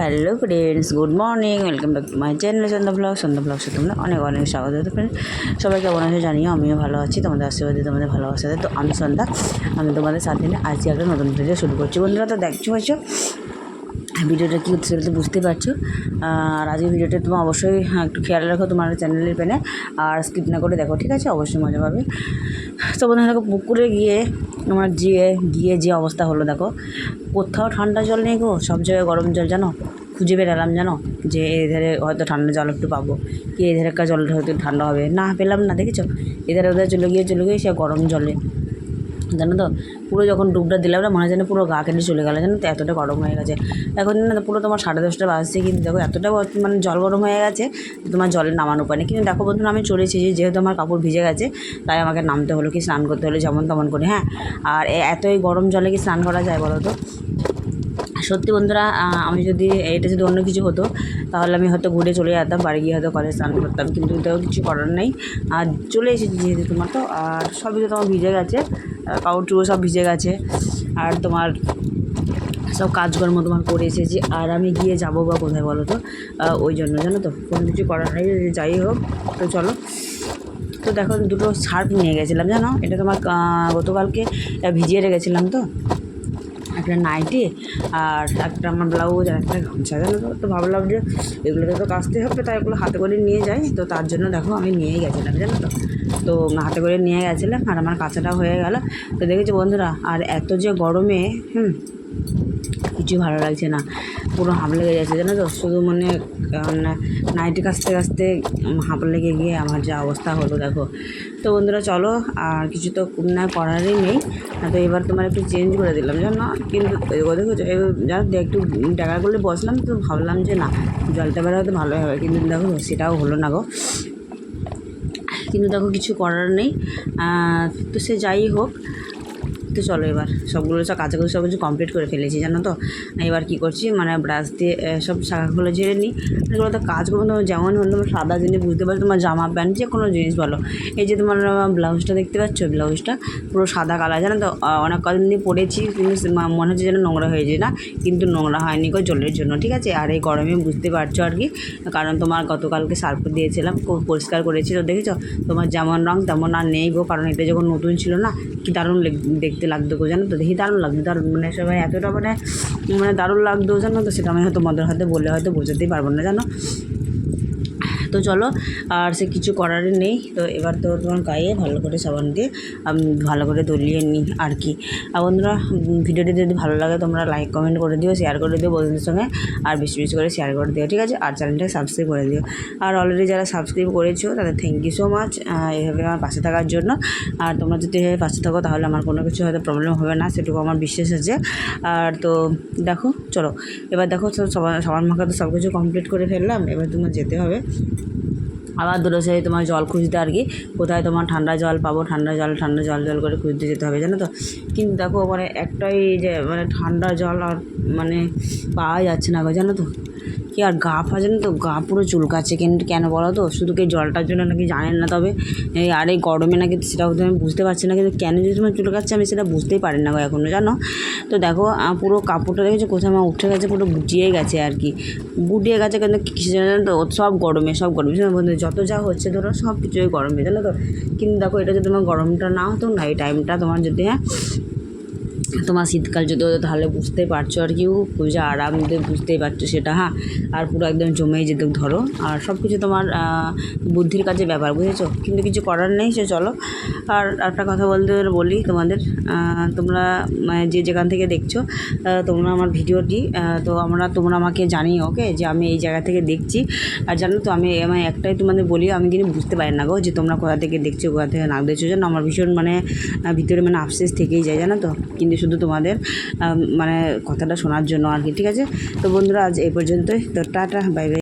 Hello friends good morning welcome back to my channel Sandhya blog Sandhya ব্লগসে তোমরা অনেক অনেক স্বাগত। তো ফ্রেন্ড সবাই কেমন আছে জানিও? আমিও ভালো আছি। তোমাদের আশীর্বাদে তোমাদের ভালোবাসাতে। তো আমি সন্ধ্যা। আমি তোমাদের সাথে আজকে একটা নতুন ভিডিও শুরু করছি। বন্ধুরা, তো দেখছ, হয়েছো? ভিডিওটা কী হচ্ছে সেটা বুঝতে পারছ। আর আজকের ভিডিওটা তোমার অবশ্যই হ্যাঁ, একটু খেয়াল রাখো তোমার চ্যানেলের পেনে। আর স্কিপ না করে দেখো ঠিক আছে? অবশ্যই মজা পাবে। তো বন্ধুরা দেখো পুকুরে গিয়ে আমার গিয়ে গিয়ে যে অবস্থা হলো দেখো। কোথাও ঠান্ডা জল নেই গো সব জায়গায় গরম জল জানো? খুঁজে বেরালাম জানো? যে এধারে হয়তো ঠান্ডা জল একটু পাবো। কি এধারেকার জলটা হয়তো ঠান্ডা হবে? না পেলাম না দেখেছ? এধারে ওধারে চলে গিয়ে চলে গিয়ে সে গরম জলে জানো তো? পুরো যখন ডুবটা দিলাম না, মনে যেন পুরো গা কেটে চলে গেলো, জানো তো? এতটা গরম হয়ে গেছে। এখন না পুরো তোমার সাড়ে দশটা বাজছে, কিন্তু দেখো এতটা মানে জল গরম হয়ে গেছে, তোমার জলে নামানো পারে কিন্তু দেখো বন্ধু, আমি চলেছি যেহেতু আমার কাপড় ভিজে গেছে, তাই আমাকে নামতে হলো কি, স্নান করতে হলো, যেমন তেমন করে হ্যাঁ? আর এতই গরম জলে কি স্নান করা যায় বলো তো? সত্যি বন্ধুরা আমি যদি এটা যদি অন্য কিছু হতো, তাহলে আমি হয়তো ঘুরে চলে যেতাম, বাড়ি গিয়ে হয়তো কলেজ স্নান করতাম, কিন্তু তাও কিছু করার নেই। আর চলে এসেছি যেহেতু তোমার তো, আর সবই তো তোমার ভিজে গেছে কাউর টুকরো সব ভিজে গেছে, আর তোমার সব কাজকর্ম তোমার করে এসেছি, আর আমি গিয়ে যাব বা কোথায় বলো তো? ওই জন্য, জানো তো? কোনো কিছু করার নেই, যাই হোক, তো চলো। তো দেখো, দুটো শার্ট নিয়ে গেছিলাম, জানো? এটা তোমার গতকালকে ভিজিয়ে রেখেছিলাম তো? একটা নাইটি আর একটা আমার ব্লাউজ আর একটা গামছা। জানো তো ভাবলাম যে এগুলোতে তো কাচতে হবে, তাই এগুলো হাতে করে নিয়ে যাই। তো তার জন্য দেখো আমি নিয়েই গেছিলাম, জানো তো। তো হাতে করে নিয়ে গেছিলাম আর আমার কাছাটা হয়ে গেল। তো দেখেছি বন্ধুরা, আর এত যে গরমে, হুম কিছু ভালো লাগছে না। পুরো হাঁপ লেগে যাচ্ছে, জানো তো? শুধু মানে নাইটি কাচতে কাচতে হাঁপ লেগে গিয়ে আমার যা অবস্থা হলো, দেখো। তো বন্ধুরা, চলো, আর কিছু তো না করারই নেই। তো এবার তোমার একটু চেঞ্জ করে দিলাম, জানো? কিন্তু দেখো জানো একটু টাকা করলে বসলাম, তো ভাবলাম যে না, জলটা বেড়া হয়তো ভালোই হবে, কিন্তু দেখো, সেটাও হলো না গো। কিন্তু দেখো, কিছু করার নেই। তো সে যাই হোক তো চলো এবার সবগুলো সব কাঁচাকুচি সব কিছু কমপ্লিট করে ফেলেছি, জানো তো? এবার কী করছি মানে ব্রাশ দিয়ে সব শাখাগুলো ঝেড়ে নিই। এগুলো তো কাজ করব তোমার যেমন হলো তোমার সাদা জিনিস বুঝতে পারছ, তোমার জামা প্যান্ট যে কোনো জিনিস বলো। এই যে তোমার ব্লাউজটা দেখতে পাচ্ছ? ব্লাউজটা পুরো সাদা কালার জানো তো? অনেক কদিন দিয়ে পরেছি মনে হচ্ছে যেন নোংরা হয়ে যায় না, কিন্তু নোংরা হয়নি গো জলের জন্য, ঠিক আছে? আর এই গরমে বুঝতে পারছ আর কি? কারণ তোমার গতকালকে সার্ফ দিয়েছিলাম, খুব পরিষ্কার করেছি তো দেখেছ? তোমার যেমন রঙ তেমন আর নেই গো, কারণ এটা যখন নতুন ছিল না, কি দারুণ দেখতে লাগতো গো, জানো তো? দেখি দারুণ লাগতো, দারুণ। মানে সবাই এতটা মানে মানে দারুণ লাগতো, জানো তো? সেটা আমি হয়তো মদের হাতে বলে হয়তো বোঝাতেই পারব না, জানো? তো চলো, আর সে কিছু করারই নেই। তো এবার তো তোমার গায়ে ভালো করে সাবান দিয়ে, আমি, ভালো করে দলিয়ে নিই আর কি। আর বন্ধুরা ভিডিওটি যদি ভালো লাগে, তোমরা লাইক কমেন্ট করে দিও শেয়ার করে দিও বন্ধুদের সঙ্গে, আর বেশি বেশি করে শেয়ার করে দিও, ঠিক আছে? আর চ্যানেলটাকে সাবস্ক্রাইব করে দিও। আর অলরেডি যারা সাবস্ক্রাইব করেছ, তাদের থ্যাংক ইউ সো মাচ এভাবে আমার পাশে থাকার জন্য। আর তোমরা যদি এভাবে পাশে থাকো, তাহলে আমার কোনো কিছু হয়তো প্রবলেম হবে না, সেটুকু আমার বিশ্বাস আছে। আর তো, দেখো, চলো, এবার দেখো সবার সবার মাখা তো সব কিছু কমপ্লিট করে ফেললাম, এবার তোমার যেতে হবে। আবার দুটো সেই তোমার জল খুঁজতে আর কি, কোথায় তোমার ঠান্ডা জল পাবো, ঠান্ডা জল ঠান্ডা জল জল করে খুঁজতে যেতে হবে, জানো তো? কিন্তু দেখো মানে একটাই যে মানে ঠান্ডা জল আর মানে পাওয়া যাচ্ছে না গো, জানো তো? কি আর গা ফা জানো তো? গা পুরো চুলকাচ্ছে কিন্তু কেন বলো তো? শুধু কি জলটার জন্য নাকি জানেন না তবে? আর এই গরমে নাকি সেটাও তো আমি বুঝতে পারছি না কিন্তু কেন যদি তোমার চুলকাচ্ছে আমি সেটা বুঝতেই পারি না গো এখনও জানো? তো দেখো পুরো কাপড়টা দেখেছ? কোথায় আমার উঠে গেছে পুরো গুটিয়ে গেছে আর কি। গুটিয়ে গেছে কিন্তু কিছু জানো তো? সব গরমে সব গরমে। বন্ধু, যত যা হচ্ছে ধরো সব কিছুই গরমে জানো তো? কিন্তু দেখো এটা যদি তোমার গরমটা না হতো না এই টাইমটা তোমার যদি হ্যাঁ তোমার শীতকাল যদি হতো তাহলে বুঝতে পারছ আর কি পূজা আরাম বুঝতেই পারছ সেটা হ্যাঁ? আর পুরো একদম জমেই যেত ধরো। আর সব কিছু তোমার বুদ্ধির কাছে ব্যাপার বুঝেছ? কিন্তু কিছু করার নেই, সে চলো। আর একটা কথা বলতে বলি তোমাদের তোমরা মানে যে যেখান থেকে দেখছ তোমরা আমার ভিডিওটি তো আমরা, তোমরা আমাকে জানিও, ওকে? যে আমি এই জায়গা থেকে দেখছি। আর জানো তো, আমি আমি একটাই তোমাদের বলি, আমি কিন্তু বুঝতে পারি না গো যে তোমরা কোথা থেকে দেখছ, কোথা থেকে না দেখছ। জানো আমার ভীষণ মানে ভিতরে মানে আফসেস থেকেই যায়, জানো তো? কিন্তু শুধু তোমাদের মানে কথাটা শোনার জন্য আর কি, ঠিক আছে? তো বন্ধুরা, আজ এই পর্যন্তই। তো টাটা, বাই বাই।